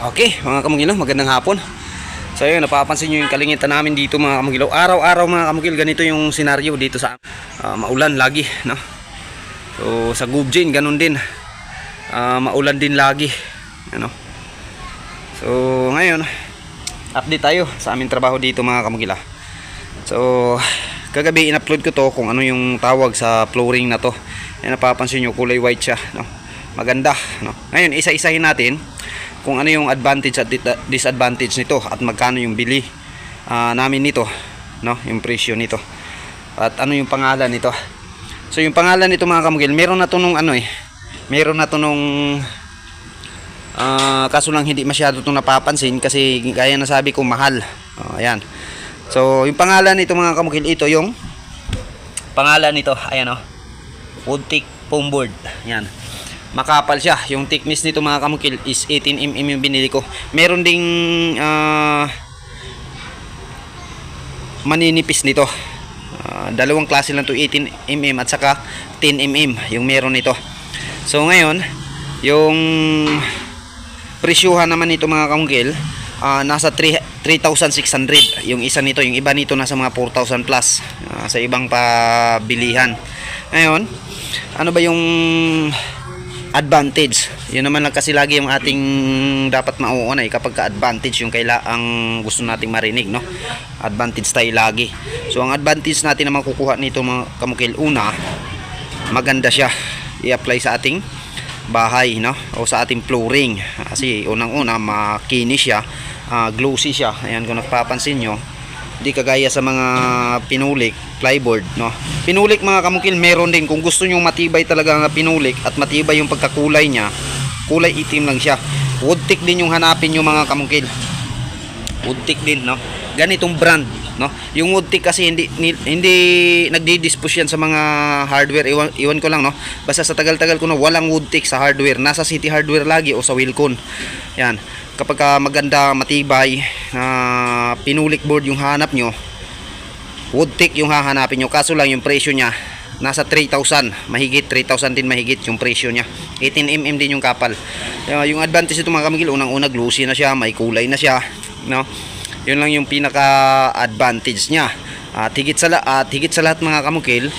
Okay, mga kamugilaw, magandang hapon. So ayun, napapansin nyo yung kalingitan namin dito mga kamugilaw. Araw-araw mga kamugil, ganito yung senaryo dito sa ah, maulan lagi, no? So sa Gubjin, ganun din. Ah, maulan din lagi, ano? So ngayon, update tayo sa aming trabaho dito mga kamugila. So kagabi in-upload ko to kung ano yung tawag sa flooring na to. Yan napapansin nyo, kulay white siya, no? Maganda, no? Ngayon, isa-isahin natin kung ano yung advantage at disadvantage nito at magkano yung bili ah, namin nito no? Yung presyo nito. At ano yung pangalan nito? So yung pangalan nito mga kamugil meron na to nung ano eh. Meron na to nung ah, kaso lang hindi masyado itong napapansin kasi gaya na sabi ko mahal. Oh, ayan. So yung pangalan nito mga kamugil ito yung pangalan nito. Ayan oh. Woodtick foam board yan makapal siya. Yung thickness nito mga kamukil is 18mm yung binili ko. Meron ding ah, maninipis nito. Ah, dalawang klase lang to 18mm at saka 10mm yung meron nito. So ngayon yung presyuhan naman nito mga kamukil ah, nasa 3 3,600 yung isa nito yung iba nito nasa mga 4,000 plus ah, sa ibang pabilihan. Ngayon ano ba yung advantage. Yun naman lang kasi lagi yung ating dapat mauunay kapag ka-advantage yung kaila ang gusto nating marinig, no? Advantage tayo lagi. So ang advantage natin na makukuha nito mga kamukil una, maganda siya i-apply sa ating bahay, no? O sa ating flooring. Kasi unang-una makinis siya, ah, glossy siya. Ayan kung napapansin nyo, di kagaya sa mga pinulik plyboard no? Pinulik mga kamukil meron din. Kung gusto nyo matibay talaga nga pinulik at matibay yung pagkakulay niya kulay itim lang siya. Woodtick din yung hanapin nyo mga kamukil. Woodtick din no? Ganitong brand no? Yung woodtick kasi hindi hindi nagdi-dispose yan sa mga hardware. Iwan, iwan ko lang no? Basta sa tagal-tagal ko na walang woodtick sa hardware. Nasa city hardware lagi o sa Wilcon. Yan. Kapag ka maganda matibay na pinulik board yung hanap nyo woodtick yung hahanapin nyo. Kaso lang yung presyo nya nasa 3,000 mahigit 3,000 din mahigit yung presyo nya 18mm din yung kapal. Uh, yung advantage nito mga kamigil unang una glossy na siya may kulay na siya no yun lang yung pinaka advantage nya at higit sa, at higit sa lahat mga kamukil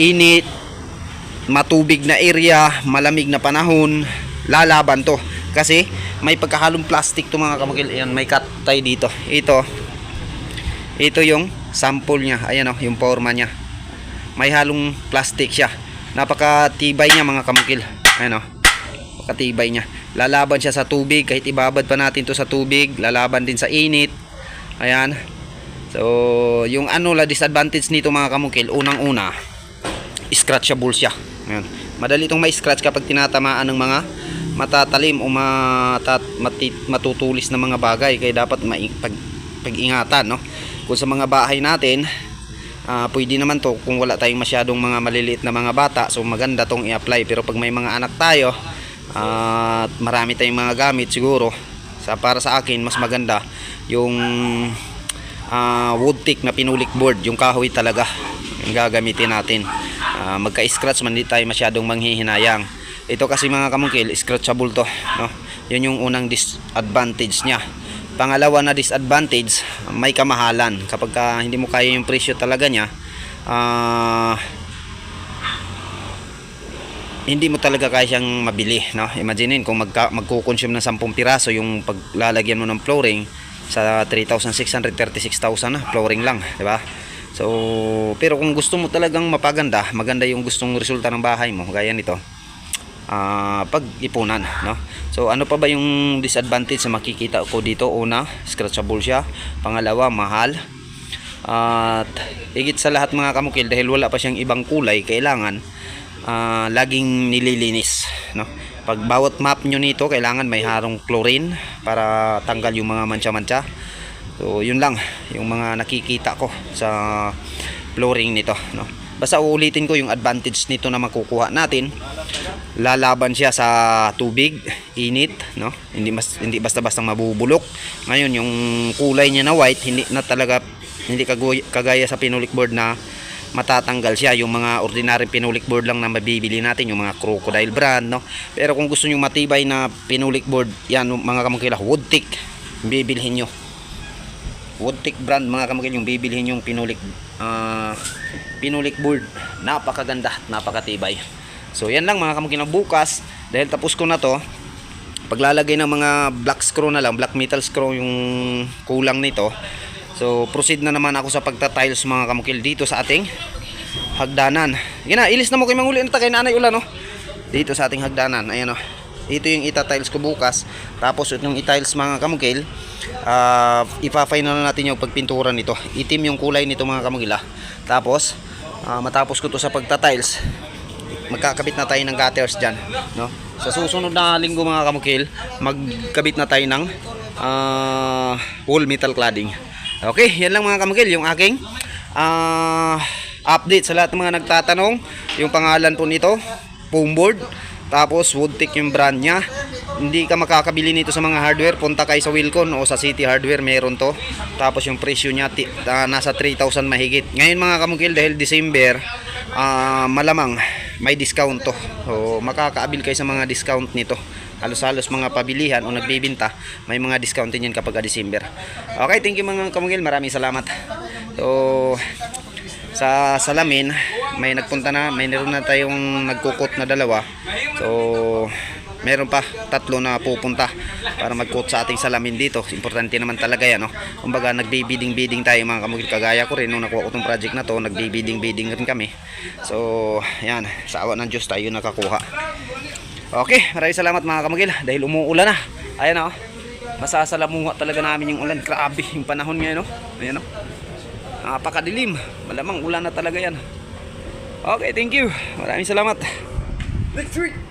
init matubig na area malamig na panahon lalaban to. Kasi may pagkahalong plastic to mga kamukil. Ayan may cut tayo dito. Ito ito yung sample niya. Ayan o yung forma niya. May halong plastic siya. Napakatibay niya mga kamukil. Ayan o napakatibay niya. Lalaban siya sa tubig. Kahit ibabad pa natin to sa tubig lalaban din sa init ayan. So yung ano la disadvantage nito mga kamukil unang una scratchable siya. Ayan. Madali itong may scratch kapag tinatamaan ng mga matatalim o matat, mati, matutulis na mga bagay. Kaya dapat pag, pag-ingatan no? Kung sa mga bahay natin ah, pwede naman to kung wala tayong masyadong mga maliliit na mga bata. So maganda tong i-apply. Pero pag may mga anak tayo at marami tayong mga gamit siguro sa para sa akin mas maganda yung ah, wood tick na pinulik board yung kahoy talaga yung gagamitin natin. Ah, magka-scratch man di tayo masyadong manghihinayang. Ito kasi mga kamungkil scratchable to no? yun yung unang disadvantage nya pangalawa na disadvantage may kamahalan. Kapag ka hindi mo kaya yung presyo talaga nya ah hindi mo talaga kaya siyang mabili no? Imaginein kung magka, magko-consume ng 10 piraso yung paglalagyan mo ng flooring sa 3,600 36,000 na flooring lang di ba? So pero kung gusto mo talagang mapaganda maganda yung gustong resulta ng bahay mo gaya nito ah pag-ipunan no? So ano pa ba yung disadvantage na makikita ko dito? Una scratchable siya. Pangalawa mahal. At higit sa lahat mga kamukil dahil wala pa siyang ibang kulay kailangan ah, laging nililinis no pag bawat map nyo nito kailangan may harong chlorine para tanggal yung mga mancha-mancha. So yun lang yung mga nakikita ko sa flooring nito no? Basta uulitin ko yung advantage nito na makukuha natin. Lalaban siya sa tubig init no? Hindi mas hindi basta-basta mabubulok. Ngayon yung kulay niya na white hindi na talaga hindi kagaya sa pinulik board na matatanggal siya. Yung mga ordinary pinulik board lang na mabibili natin yung mga crocodile brand no? Pero kung gusto niyo matibay na pinulik board yan mga kamukila woodtick bibilhin nyo. Woodtick brand mga kamukil yung bibilhin yung pinulik ah, pinulik board. Napakaganda at napakatibay. So yan lang mga kamukil bukas dahil tapos ko na to paglalagay ng mga black screw na lang black metal screw yung kulang nito so proceed na naman ako sa pagta-tiles mga kamukil dito sa ating hagdanan. Yan na ilis na mo kay manguli. Na kay nanay ulan no dito sa ating hagdanan. Ayan o ito yung ita-tiles ko bukas. Tapos itong i-tiles mga kamukil. Uh, ipa-final na natin yung pagpintura nito. Itim yung kulay nito mga kamukil ah. tapos ah, matapos ko to sa pagta-tiles magkakabit na tayo ng gutters dyan no? sa susunod na linggo mga kamukil magkabit na tayo ng ah, whole metal cladding okay yan lang mga kamukil yung aking ah, update sa lahat ng mga nagtatanong. Yung pangalan po nito foam board. Tapos woodtick yung brand niya. Hindi ka makakabili nito sa mga hardware. Punta kayo sa Wilcon o sa City Hardware meron to. Tapos yung presyo niya ah, nasa 3,000 mahigit. Ngayon mga kamukil dahil December ah, malamang may discount to. So makakaabil kayo sa mga discount nito halos-halos mga pabilihan o nagbibinta may mga discount din yan kapag December. Okay thank you mga kamukil maraming salamat. So sa salamin may nagpunta na may meron na tayong nagkukot na dalawa. So meron pa tatlo na pupunta para magkot sa ating salamin dito. Importante naman talaga yan no? kumbaga nagbibiding bidding tayo mga kamukil kagaya ko rin nung nakuha ko tong project na to nagbibiding bidding rin kami. So yan sa awa ng Diyos tayo nakakuha okay maraming salamat mga kamukil dahil umuulan na. Ayan o masasalamuha talaga namin yung ulan. Grabe yung panahon ngayon no? ayan o napakadilim. Malamang ulan na talaga yan. Okay thank you. Maraming salamat. Week.